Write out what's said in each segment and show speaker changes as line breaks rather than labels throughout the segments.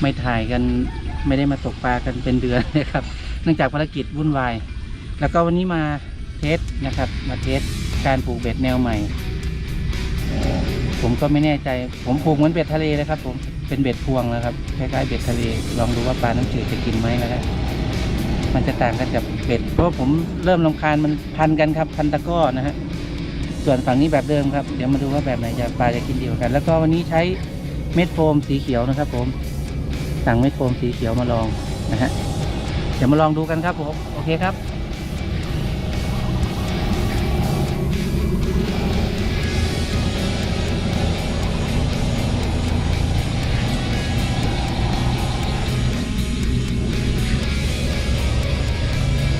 ไม่ถ่ายกันไม่ได้มาตกปลากันเป็นเดือนนะครับ เนื่องจากภารกิจวุ่นวาย แล้วก็วันนี้มาเทสนะครับ มาเทสการผูกเบ็ดแนวใหม่ ผมก็ไม่แน่ใจ ผมผูกเหมือนเบ็ดทะเลนะครับ ผมเป็นเบ็ดพวงนะครับคล้ายๆเบ็ดทะเล ลองดูว่าปลาน้ำจืดจะกินไหมนะครับมันจะต่างกันกับเบ็ด เพราะผมเริ่มลำคาญมันพันกันครับพันตะก้อนะฮะส่วนฝั่งนี้แบบเดิมครับ เดี๋ยวมาดูว่าแบบไหนจะปลาจะกินดีกว่ากัน แล้วก็วันนี้ใช้เม็ดโฟมสีเขียวนะครับ ผม สั่งเม็ดโฟมสีเขียวมาลองนะฮะเดี๋ยวมาลองดูกันครับผมโอเคครับ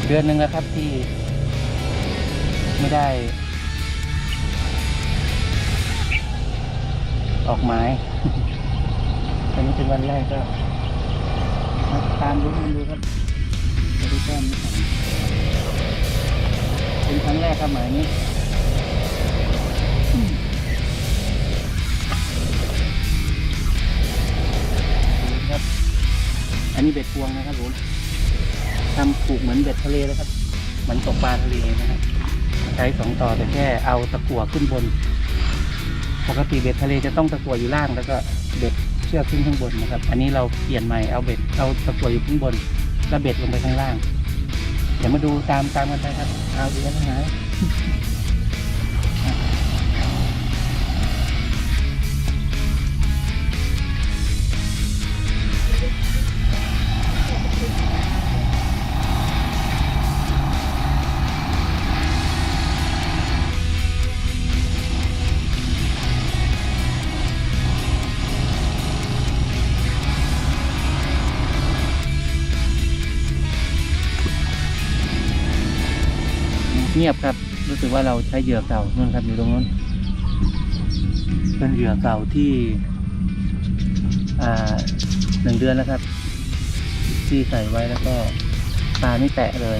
เดือนหนึ่งแล้วครับที่ไม่ได้ ออกหมายอันนี้เป็นวันแรกก็ ตามรุ้นกันดูครับจะได้แต้มนี้เป็นครั้งแรกครับหมายนี้ดูครับ อันนี้เบ็ดพวงนะครับผมทำผูกเหมือนเบ็ดทะเลเลยครับ เหมือนตกปลาทะเลนะครับ ใช้สองต่อแต่แค่เอาตะกั่วขึ้นบน ปกติเบ็ดทะเลจะต้องตะกั่วอยู่ล่างแล้วก็เบ็ด เชือกขึ้นข้างบนนะครับ อันนี้เราเปลี่ยนใหม่เอาเบ็ดเอาตะกั่วอยู่ข้างบนแล้วเบ็ดลงไปข้างล่าง เดี๋ยวมาดูตามตามกันไปครับเอาดีกันนะ เงียบครับ รู้สึกว่าเราใช้เหยื่อเก่านู่นครับอยู่ตรงนู้นเป็นเหยื่อเก่าที่หนึ่งเดือนแล้วครับ ที่ใส่ไว้แล้วก็ปลาไม่แตะเลย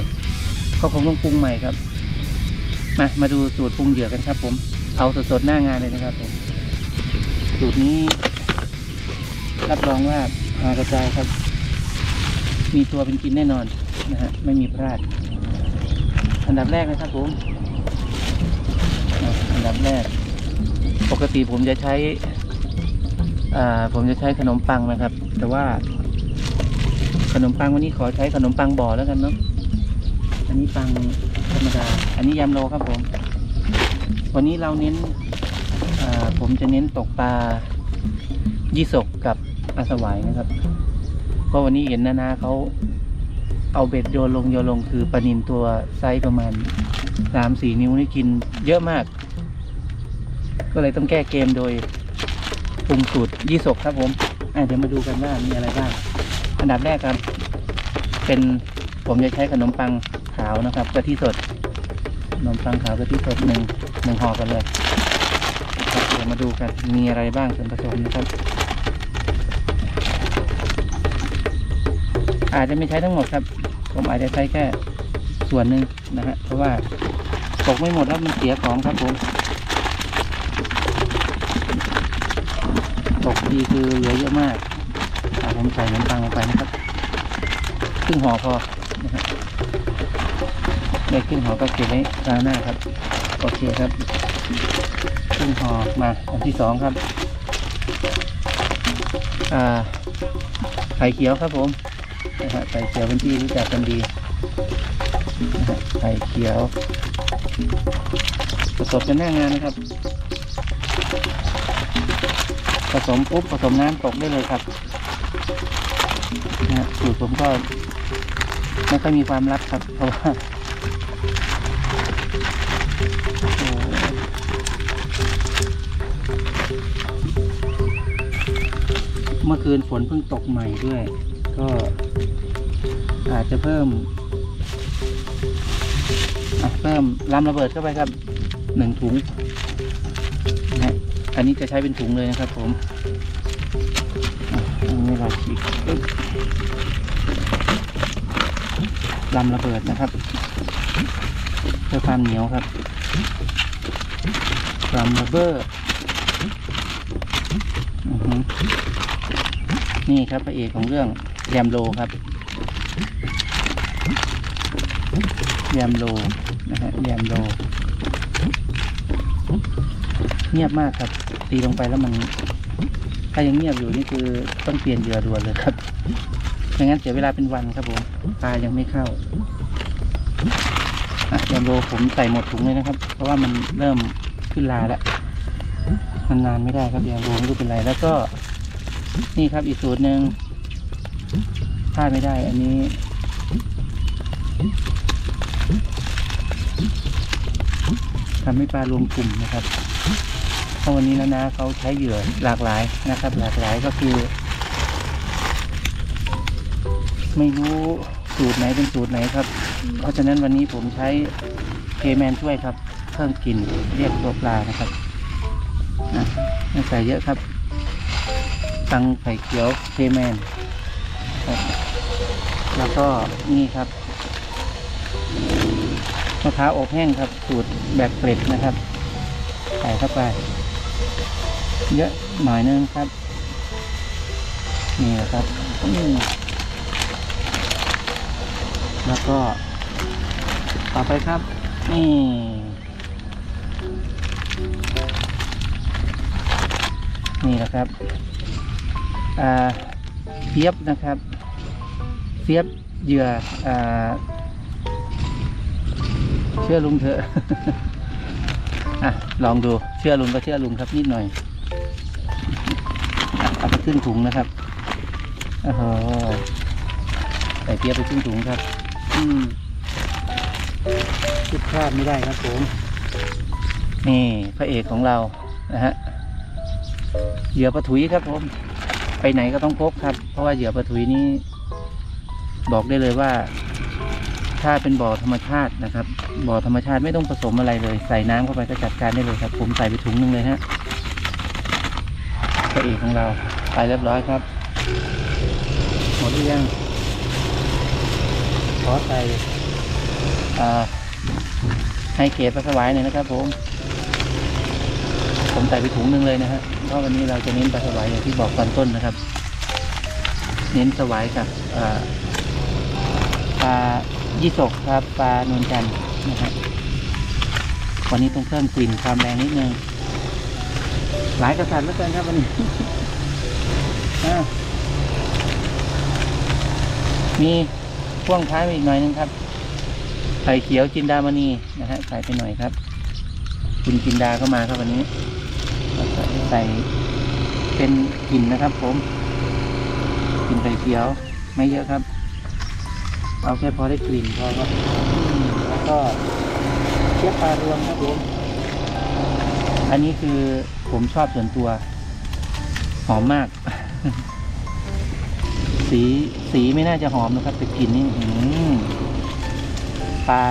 ก็คงต้องปรุงใหม่ครับ มามาดูสูตรปรุงเหยื่อกันครับ ผม เอาสดๆหน้างานเลยนะครับผมสูตรนี้ รับรองว่าหากระจายครับ มีตัวเป็นกินแน่นอนนะฮะไม่มีพลาด อันดับแรกนะครับผม อันดับแรก ปกติผมจะใช้ ผมจะใช้ขนมปังนะครับ แต่ว่า ขนมปังวันนี้ขอใช้ขนมปังบ่อแล้วกันเนาะ อันนี้ปังธรรมดา อันนี้ยำโลครับผม วันนี้เราเน้น ผมจะเน้นตกปลายี่สกกับอาสวายนะครับ เพราะวันนี้เห็นนานาเขา เอาเบ็ดโยนลงโยนลงคือปลานินตัวไซส์ประมาณสามสี่นิ้วนี่กินเยอะมาก ก็เลยต้องแก้เกมโดยปรุงสูตรยี่สกครับผมเดี๋ยวมาดูกันว่ามีอะไรบ้าง อันดับแรกครับ เป็นผมจะใช้ขนมปังขาวนะครับกะทิสดขนมปังขาวกะทิสดหนึ่งหนึ่งห่อกันเลยครับเดี๋ยวมาดูกันมีอะไรบ้างส่วนผสมนะครับอาจจะไม่ใช้ทั้งหมดครับ ผมอาจจะใช้แค่ส่วนหนึ่งนะฮะเพราะว่าตกไม่หมดแล้วมันเสียของครับผมตกทีคือเหลือเยอะมากาผมใส่นมปังลงไปนะครับครึ่งห่อพอนะฮะได้ครึ่งห่อก็เก็บไว้คราวหน้าครับโอเคครับครึ่งห่อมาอันที่สองครับ อ่าไข่เขียวครับผม นะฮะไข่เขียวเป็นที่รู้จักกันดีนะฮะไข่เขียวผสมกันหน้างานนะครับ ผสมปุ๊บผสมน้ำตกได้เลยครับนะฮะสูตรผมก็ไม่ค่อยมีความลับครับเพราะว่าเมื่อคืนฝนเพิ่งตกใหม่ด้วย ก็ อาจจะเพิ่มเพิ่มลำระเบิดเข้าไปครับหนึ่งถุงนะฮะอันนี้จะใช้เป็นถุงเลยนะครับ ผมอันนี้เราฉีกลำระเบิดนะครับเพื่อความเหนียวครับลำระเบิดอือหือนี่ครับพระเอกของเรื่องแยมโลครับ ยมโลนะฮะแยมโล เงียบมากครับ ตีลงไปแล้วมัน ถ้ายังเงียบอยู่นี่คือต้องเปลี่ยนเหยื่อด่วนเลยครับไม่งั้นเสียเวลาเป็นวันครับผมปลายังไม่เข้าอะแยมโลผมใส่หมดถุงเลยนะครับ เพราะว่ามันเริ่มขึ้นลาแล้วมันนานไม่ได้ครับแยมโลไม่รู้เป็นไร แล้วก็ นี่ครับอีกสูตรหนึ่งพลาดไม่ได้ อันนี้ ทำให้ปลารวมกลุ่มนะครับเพราะวันนี้นะนะเขาใช้เหยื่อหลากหลายนะครับ หลากหลายก็คือ ไม่รู้สูตรไหนเป็นสูตรไหนครับ เพราะฉะนั้นวันนี้ผมใช้เคแมนช่วยครับ เพิ่มกลิ่นเรียกตัวปลานะครับอะใส่เยอะครับ ตังไข่เขียวเคแมนครับแล้วก็นี่ครับ มะพร้าวอบแห้งครับ สูตรแบบเกล็ดนะครับใส่เข้าไป เยอะหน่อยนึงครับ นี่แหละครับอืมแล้วก็ ต่อไปครับ นี่นี่แหละครับอ่าเฟียบนะครับเฟียบเหยื่ออ่า เชื่อลุงเถอะอะลองดูเชื่อลุงก็เชื่อลุงครับนิดหน่อยอะเอาไปครึ่งถุงนะครับโอ้โหใส่เปียไปครึ่งถุงครับ อืมคิดพลาดไม่ได้ครับผม นี่พระเอกของเรานะฮะเหยื่อปลาถุยครับผม ไปไหนก็ต้องพกครับ เพราะว่าเหยื่อปลาถุยนี้ บอกได้เลยว่า ถ้าเป็นบ่อธรรมชาตินะครับ บ่อธรรมชาติไม่ต้องผสมอะไรเลย ใส่น้ำเข้าไปก็จัดการได้เลยครับ ผมใส่ไปถุงหนึงเลยฮะพระเอกของเราไปเรียบร้อยครับ หมดหรือยังขอใส่ให้เกรดปลาสวายหน่อยนะครับผม ผมใส่ไปถุงหนึงเลยนะฮะเพราะวันนี้เราจะเน้นปลาสวายอย่างที่บอกตอนต้นนะครับ เน้นสวายกับอ่าปลา ยี่สกครับปลานวลจันทร์นะครับวันนี้ต้องเพิ่มกลิ่นความแรงนิดนึงหลายกระสันแล้วกันครับวันนี้มีพ่วงท้ายมาอีกหน่อยนึงครับไข่เขียวจินดามณีนะฮะใส่ไปหน่อยครับ คุณจินดาเข้ามาครับวันนี้ใส่เป็นกลิ่นนะครับ ผมกลิ่นไข่เขียวไม่เยอะครับ เอาแค่พอได้กลิ่นพอครับแล้วก็เทียบปลารวมครับผมอันนี้คือผมชอบส่วนตัว หอมมาก สีสีไม่น่าจะหอมนะครับแต่กลิ่นนี่ปลา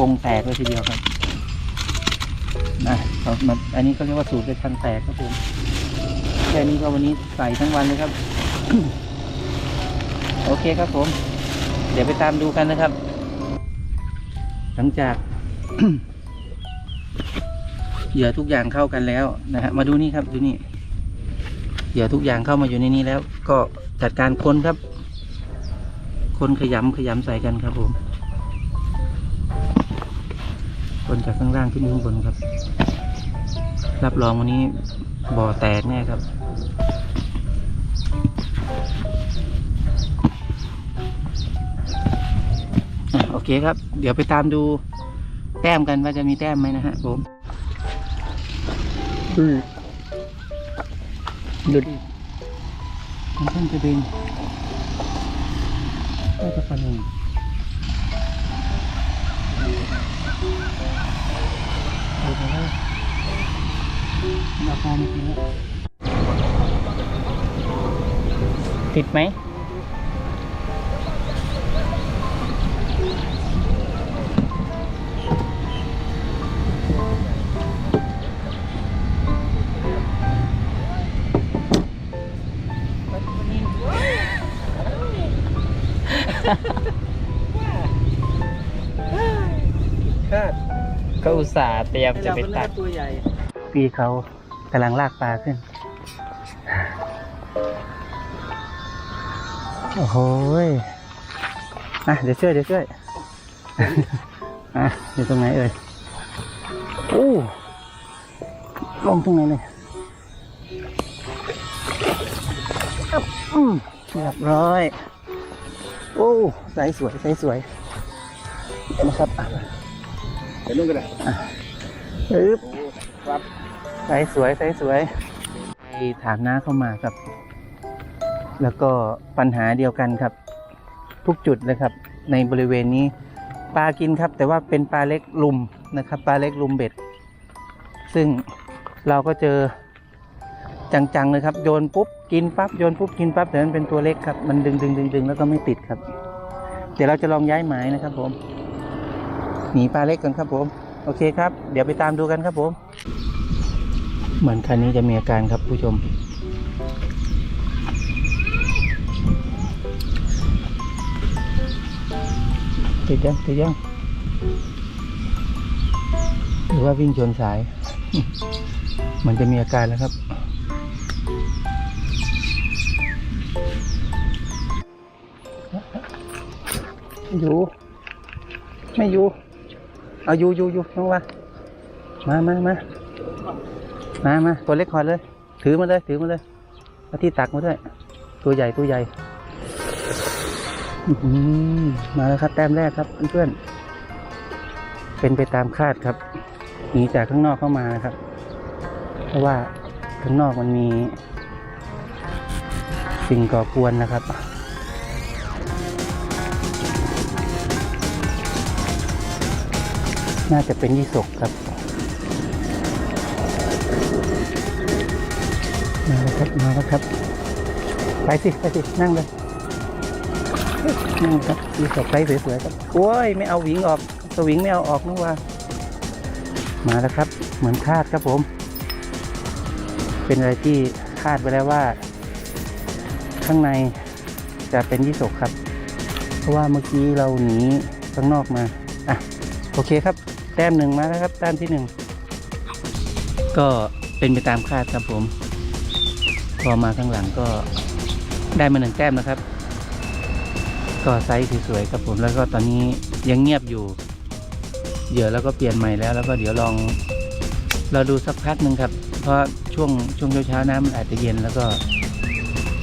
วงแตกเลยทีเดียวครับนะเอามาอันนี้เขาเรียกว่าสูตรเป็นคันแตกครับผมแค่นี้ก็วันนี้ใส่ทั้งวันเลยครับ โอเคครับผม เดี๋ยวไปตามดูกันนะครับ หลังจาก เหยื่อทุกอย่างเข้ากันแล้วนะฮะมาดูนี่ครับดูนี่เหยื่อทุกอย่างเข้ามาอยู่ในนี้แล้ว ก็จัดการคนครับ คนขยำขยำใส่กันครับผมคนจากข้างล่างขึ้นข้างบนครับ รับรองวันนี้บ่อแตกแน่ครับ โอเคครับ เดี๋ยวไปตามดูแต้มกันว่าจะมีแต้มไหมนะฮะผมดูดูดิมันเพิ่งจะบินน่าจะฟันหนึ่งดูไปแล้วราคาไม่กินแล้วติดไหม
เตรียมจะไปตัก
พี่เขากำลังลากปลาขึ้น โอ้โหยอะเดี๋ยวช่วยเดี๋ยวช่วยอะอยู่ตรงไหนเอ่ยโอ้ลงตรงไหนเลยอึ๊บอืมเรียบร้อย โอ้ใสสวยใสสวยเห็นไหมครับอะ
ไปนู่นก็ได้
อึ๊บ
ครับ
ใส่สวยใส่สวยไปถามน้าเข้ามาครับ แล้วก็ปัญหาเดียวกันครับ ทุกจุดเลยครับ ในบริเวณนี้ปลากินครับ แต่ว่าเป็นปลาเล็กลุมนะครับ ปลาเล็กลุมเบ็ด ซึ่งเราก็เจอจังๆเลยครับ โยนปุ๊บกินปั๊บโยนปุ๊บกินปั๊บแต่มันเป็นตัวเล็กครับ มันดึงดึงดึงดึงแล้วก็ไม่ติดครับ เดี๋ยวเราจะลองย้ายหมายนะครับผมหนีปลาเล็กกันครับผม โอเคครับ เดี๋ยวไปตามดูกันครับผม เหมือนคันนี้จะมีอาการครับผู้ชม ติดยังติดยังหรือว่าวิ่งชนสาย มันจะมีอาการแล้วครับ อยู่ ไม่อยู่ เอาอยู่อยู่อยู่น้องวะมามามามามาตัวเล็กขอดเลย ถือมาเลย ถือมาเลยเอาที่ตักมาด้วย ตัวใหญ่ตัวใหญ่มาแล้วครับ แต้มแรกครับเพื่อนๆเป็นไปตามคาดครับหนีจากข้างนอกเข้ามานะครับ เพราะว่าข้างนอกมันมี สิ่งก่อกวนนะครับ น่าจะเป็นยี่สกครับมาแล้วครับมาแล้วครับ ไปสิไปสินั่งเลยนี่งครับมีสกไปสวยๆครับโอ้ยไม่เอาหวิงออกสวิงไม่เอาออกนะว่า มาแล้วครับ เหมือนคาดครับผม เป็นอะไรที่คาดไว้แล้วว่า ข้างในจะเป็นยี่สกครับ เพราะว่าเมื่อกี้เราหนีข้างนอกมาอะโอเคครับ แต้มหนึ่งมาแล้วครับ แต้มที่หนึ่งก็เป็นไปตามคาดครับผม พอมาข้างหลังก็ได้มาหนึ่งแต้มนะครับ ก็ไซส์สวยๆครับผมแล้วก็ตอนนี้ยังเงียบอยู่เดี๋ยวแล้วก็เปลี่ยนใหม่แล้วแล้วก็เดี๋ยวลองเราดูสักพักหนึ่งครับ เพราะช่วงช่วงเช้าๆน้ำมันอาจจะเย็นแล้วก็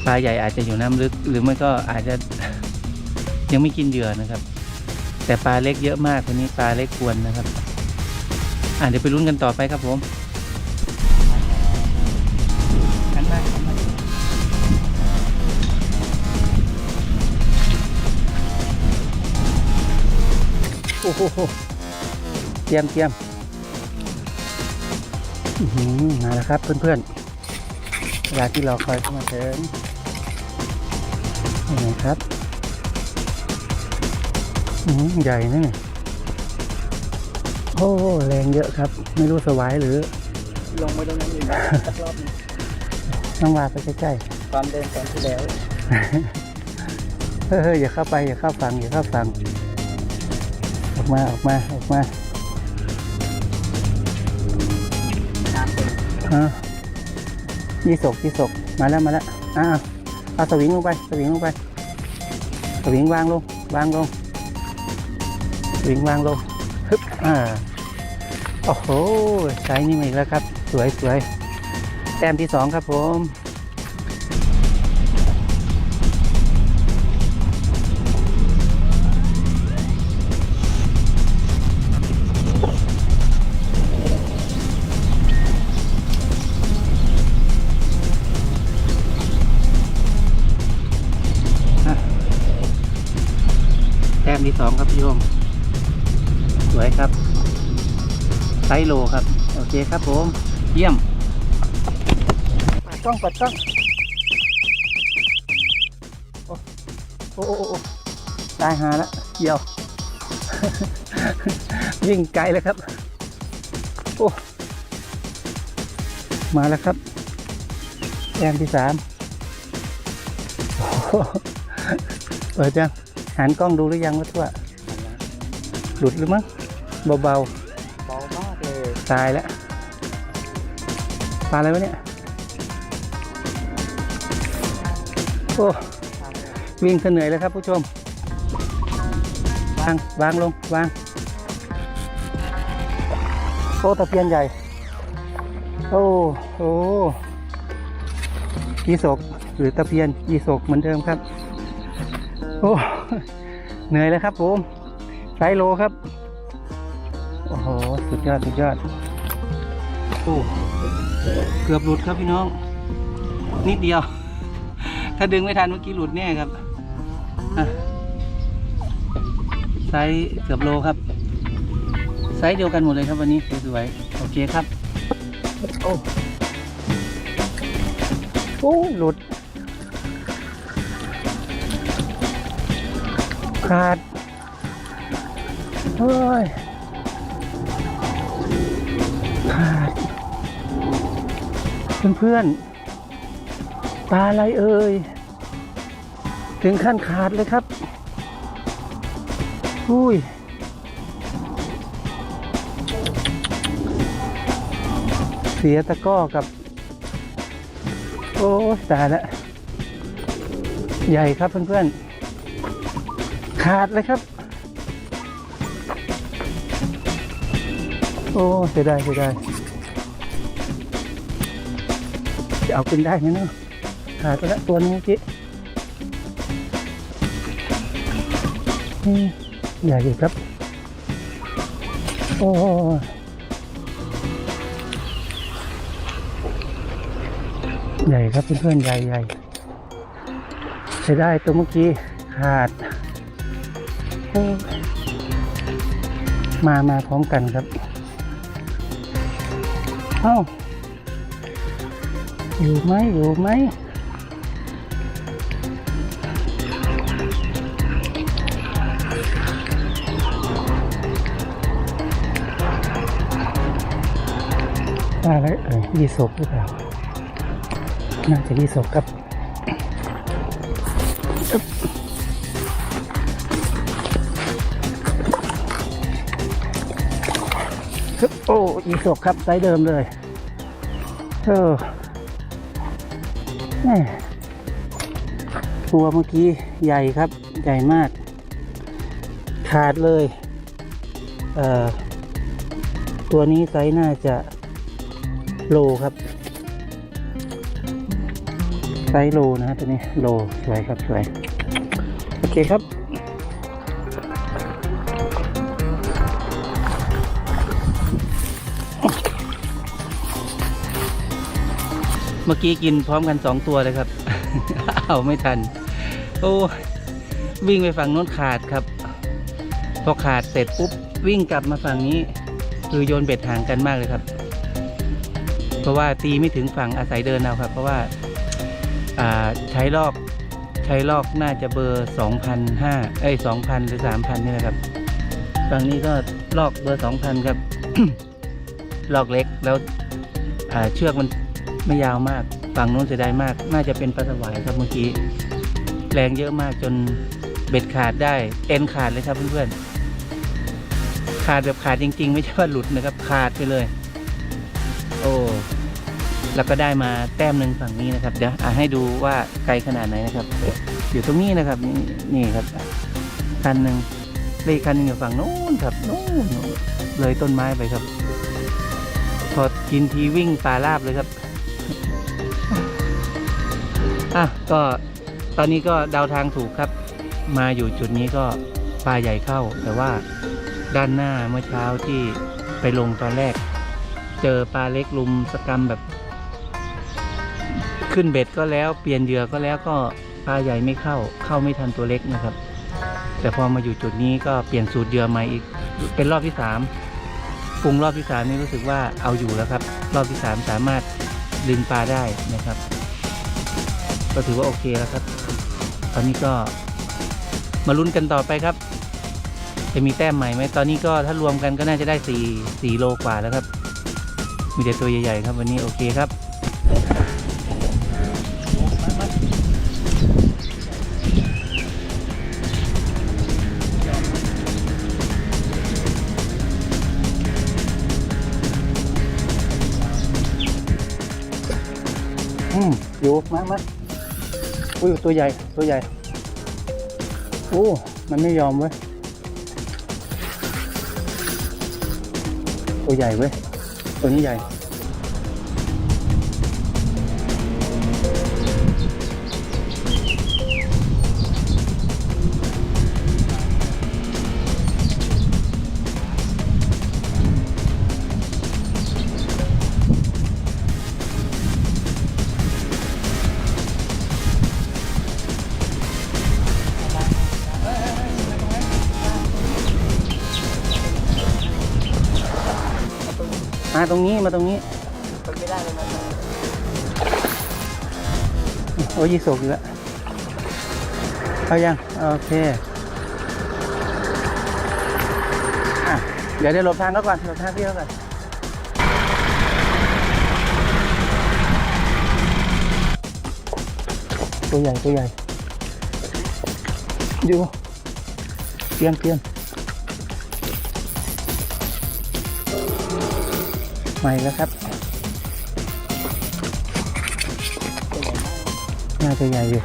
ปลาใหญ่อาจจะอยู่น้ำลึก หรือไม่ก็อาจจะยังไม่กินเหยื่อนะครับ แต่ปลาเล็กเยอะมากวันนี้ปลาเล็กกวนนะครับ อ่าเดี๋ยวไปลุ้นกันต่อไปครับผมกันมากโอ้โหเตรียมเตรียมอือมาแล้วครับเพื่อนๆเวลาที่เราคอยเข้ามาถึงนี่ครับอื้อหือใหญ่นะเนี่ย อ้แรงเยอะครับ ไม่รู้สวายหรือ
ลงไปตรงนั้นอีกสักรอบหนึ่ง
น้องวาไปใกล้
ความเดินตอนที่แล้ว
ๆเฮ้ยอย่าเข้าไปอย่าเข้าฟังอย่าเข้าฟังออกมาออกมาออกมา
น้ำเต็ม
อะยี่สกยี่สกมาแล้วมาแล้วอ่าเอาสวิงลงไปสวิงลงไปสวิงวางลงวางลงสวิงวางลงฮึบอ่า โอ้โหไซส์นี่มาอีกแล้วครับ สวยสวยแต้มที่สองครับผมแต้มที่สองครับพี่โยมสวยครับ ไซโลครับ โอเคครับผม เยี่ยมปัดกล้องปัดกล้องโอ้โอ้โอ้โอ้ตายหาละเกี่ยววิ่งไกลเลยครับ โอ้ มาแล้วครับแต้มที่สามโอ้เปิดยังหันกล้องดูหรือยังว่าทั่วหลุดหรือมั้งเบา
เตา
ยแล้วปลาอะไรวะเนี่ย โอ้ วิ่งเสเหนื่อยเลยครับผู้ชม วาง วางลง วาง โอ้ตะเพียนใหญ่ โอ้ โอ้ยีสกหรือตะเพียนยีสกเหมือนเดิมครับ โอ้ เหนื่อยเลยครับผมไซโลครับ โอ้โห สุดยอด สุดยอด อ้เกือบหลุดครับพี่น้อง นิดเดียว ถ้าดึงไม่ทันเมื่อกี้หลุดแน่ครับไซส์เกือบโลครับ ไซส์เดียวกันหมดเลยครับวันนี้สวยๆโอเคครับ โอ้โอ้หลุด ขาด เฮ้ย ขาด เพื่อนๆปลาอะไรเอ่ย ถึงขั้นขาดเลยครับ อุ้ย เสียตะก้อกับ โอ้ตายแล้วใหญ่ครับเพื่อนๆ ขาดเลยครับ โอ้เสียดายเสียดาย จะเอาขึ้นได้ไหมเนาะขาดไปแล้วตัวนึงเมื่อกี้ใหญ่อยู่ครับ โอ้ใหญ่ครับเพื่อนๆใหญ่ใหญ่ใช้ได้ตัวเมื่อกี้ขาด มามาพร้อมกันครับ เอ้า อยู่ไหมอยู่ไหมอะไรเอ่ยยีสกหรือเปล่า น่าจะยีสกครับอึ๊บฮึบโอ้ยีสกครับไซส์เดิมเลย เออ ตัวเมื่อกี้ใหญ่ครับ ใหญ่มาก ขาดเลย เอ่อ ตัวนี้ไซส์น่าจะโลครับ ไซส์โลนะฮะตัวนี้โลสวยครับสวย โอเคครับ มื่อกี้กินพร้อมกันสองตัวเลยครับ เอาไม่ทัน โอ้วิ่งไปฝั่งโน้นขาดครับ พอขาดเสร็จปุ๊บวิ่งกลับมาฝั่งนี้ คือโยนเบ็ดห่างกันมากเลยครับ เพราะว่าตีไม่ถึงฝั่งอาศัยเดินเอาครับ เพราะว่าใช้ลอกใช้ลอกน่าจะเบอร์สองพันห้าเอ้ยสองพันหรือสามพันนี่แหละครับฝั่งนี้ก็ลอกเบอร์สองพันครับ ลอกเล็กแล้วเชือกมัน ไม่ยาวมากฝั่งนู้นเสียดายมาก น่าจะเป็นปลาสวายครับเมื่อกี้ แรงเยอะมากจนเบ็ดขาดได้ เอ็นขาดเลยครับเพื่อนๆ ขาดแบบขาดจริง ๆ ไม่ใช่ว่าหลุดนะครับ ขาดไปเลย โอ้แล้วก็ได้มาแต้มหนึ่งฝั่งนี้นะครับ เดี๋ยวอะให้ดูว่าไกลขนาดไหนนะครับ อยู่ตรงนี้นะครับ นี่นี่ครับ คันหนึ่งเลขคันหนึ่งอยู่ฝั่งโน้นครับน้นโน้นเลยต้นไม้ไปครับ พอกินทีวิ่งปลาลาบเลยครับ อะก็ตอนนี้ก็เดาทางถูกครับ มาอยู่จุดนี้ก็ปลาใหญ่เข้า แต่ว่าด้านหน้าเมื่อเช้าที่ไปลงตอนแรก เจอปลาเล็กลุมสกรรมแบบ ขึ้นเบ็ดก็แล้วเปลี่ยนเหยื่อก็แล้วก็ปลาใหญ่ไม่เข้า เข้าไม่ทันตัวเล็กนะครับ แต่พอมาอยู่จุดนี้ก็เปลี่ยนสูตรเหยื่อใหม่อีก เป็นรอบที่สามปรุงรอบที่สามนี่รู้สึกว่าเอาอยู่แล้วครับ รอบที่สามสามารถดึงปลาได้นะครับ ก็ถือว่าโอเคแล้วครับ ตอนนี้ก็มาลุ้นกันต่อไปครับ จะมีแต้มใหม่ไหมตอนนี้ก็ถ้ารวมกันก็น่าจะได้สี่สี่โลกว่าแล้วครับ มีแต่ตัวใหญ่ๆครับวันนี้โอเคครับอืมอยู่มามา อุ้ยตัวใหญ่ตัวใหญ่โอ้มันไม่ยอมเว้ยตัวใหญ่เว้ยตัวนี้ใหญ่ มาตรงนี้มาตรงนี้
มันไม่ได้เลยนะ
โอ้ยยีสกอยู่แล้วเอายัง โอเคอะเดี๋ยวเดี๋ยวหลบทางเขาก่อนหลบทางพี่เขาก่อนตัวใหญ่ตัวใหญ่อยู่เตียมเตียม ใหม่แล้วครับ น่าจะใหญ่อยู่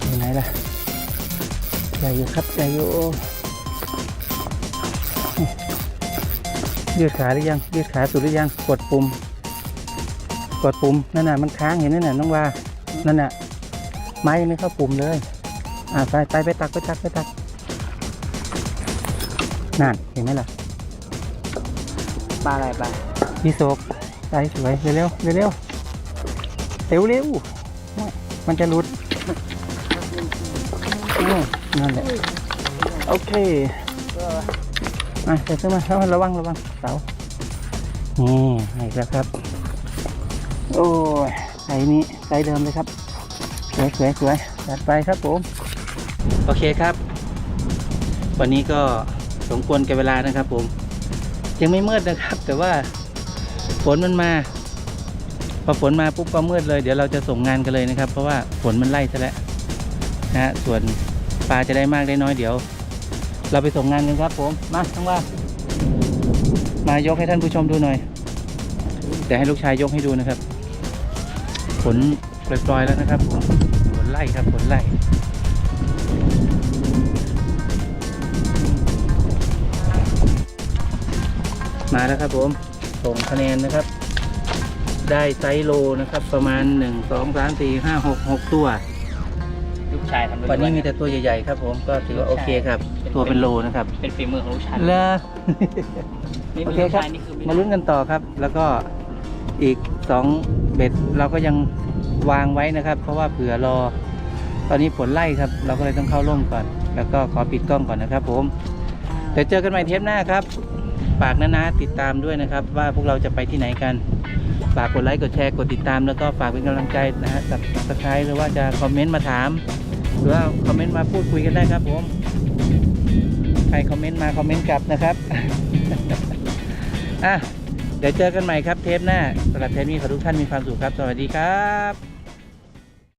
อยู่ไหนล่ะ ใหญ่อยู่ครับ ใหญ่อยู่ยืดขาหรือยัง ยืดขาสุดหรือยัง กดปุ่ม กดปุ่ม นั่นน่ะ มันค้างเห็นนั่นน่ะ น้องว่า นั่นน่ะ ไม้ยังไม่เข้าปุ่มเลย อ่าไปไปไปตักไปตักไปตักนั่นเห็นไหมล่ะ
ปลาอะไรปลา
พี่โศกไปสวยเร็วเร็วเร็วเร็วเร็วมันจะหลุดอืมนั่นแหละโอเคมาเดี๋ยวขึ้นมาเข้ามาระวังระวังเสานี่ให้แล้วครับ โอ้ยไซส์นี้ไซส์เดิมเลยครับ สวยสวยสวยจัดไปครับผม โอเคครับ วันนี้ก็สมควรแก่เวลานะครับผม ยังไม่มืดนะครับ แต่ว่าฝนมันมาพอฝนมาปุ๊บก็มืดเลย เดี๋ยวเราจะส่งงานกันเลยนะครับ เพราะว่าฝนมันไล่ซะแล้วนะฮะส่วนปลาจะได้มากได้น้อยเดี๋ยว เราไปส่งงานกันครับ ผมมาทั้งว่ามายกให้ท่านผู้ชมดูหน่อยเดี๋ยวให้ลูกชายยกให้ดูนะครับ ฝนปล่อยๆแล้วนะครับผมฝนไล่ครับฝนไล่ มาแล้วครับผมส่งคะแนนนะครับ ได้ไซส์โลนะครับ ประมาณ 1 2 3 4 5 6 6 ตัว
ลูกชายทำด้วย
วันนี้มีแต่ตัวใหญ่ๆครับผมก็ถือว่าโอเคครับ ตัวเป็นโลนะครับ
เป็นฝีมือของลูกชาย
แล้ว
นี่
โอ
มี
เค
ลูก
ครับ
ชายนี่คือ
มาลุ้นกันต่อครับ แล้วก็อีก 2 เบ็ดเราก็ยังวางไว้นะครับ เพราะว่าเผื่อรอ ตอนนี้ฝนไล่ครับ เราก็เลยต้องเข้าร่มก่อน แล้วก็ขอปิดกล้องก่อนนะครับ ผมเดี๋ยวเจอกันใหม่เทปหน้าครับ ฝากนะนะติดตามด้วยนะครับ ว่าพวกเราจะไปที่ไหนกัน ฝากกดไลค์กดแชร์กดติดตาม แล้วก็ฝากเป็นกำลังใจนะฮะสับสไครหรือว่าจะคอมเมนต์มาถาม หรือว่าคอมเมนต์มาพูดคุยกันได้ครับผมใครคอมเมนต์มาคอมเมนต์กลับนะครับอะเดี๋ยวเจอกันใหม่ครับเทปหน้าสำหรับเทปนี้ขอทุกท่านมีความสุขครับ สวัสดีครับ